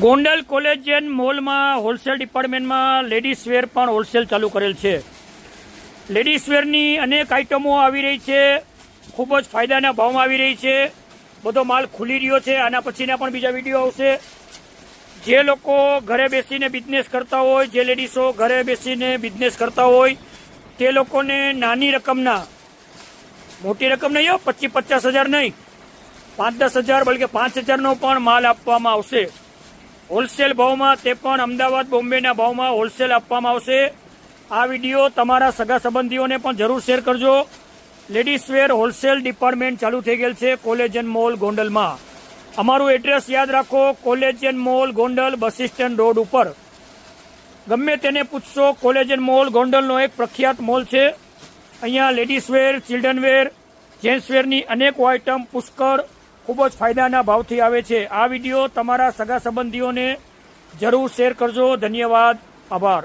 Gondal college and મોલમાં wholesale ડિપાર્ટમેન્ટમાં ladies wear પણ હોલસેલ ચાલુ કરેલ છે. લેડીઝ વેરની અનેક આઇટમો આવી રહી છે. ખૂબ જ ફાયદાના ભાવમાં આવી રહી છે. બધો માલ ખુલી રહ્યો છે. આના પછીના પણ બીજા વીડિયો આવશે. જે લોકો ઘરે બેસીને બિઝનેસ કરતા હોય, જે લેડીઝો ઘરે બેસીને બિઝનેસ કરતા હોય, તે લોકોને નાની રકમના, મોટી રકમ નહીં પચીસ પચાસ હજાર નહીં, પાંચ દસ હજાર, બલકે પાંચ હજારનો પણ માલ આપવામાં આવશે. હોલસેલ ભાવમાં તે પણ અમદાવાદ, બોમ્બેના ભાવમાં હોલસેલ આપવામાં આવશે. આ વીડિયો તમારા સગા સંબંધીઓને પણ જરૂર શેર કરજો. લેડીઝ વેર હોલસેલ ડિપાર્ટમેન્ટ ચાલુ થઈ ગયેલ છે કોલેજન મોલ ગોંડલમાં. અમારું એડ્રેસ યાદ રાખો collagen mall Gondal bus stand road ઉપર. ગમે તેને પૂછશો કોલેજન મોલ ગોંડલનો એક પ્રખ્યાત મોલ છે. અહીંયા ladies wear, children wear, gents વેરની અનેકો આઇટમ પુષ્કળ ખૂબ જ ફાયદાના ભાવથી આવે છે. આ વીડિયો તમારા સગા સંબંધીઓને જરૂર શેર કરજો. ધન્યવાદ. આભાર.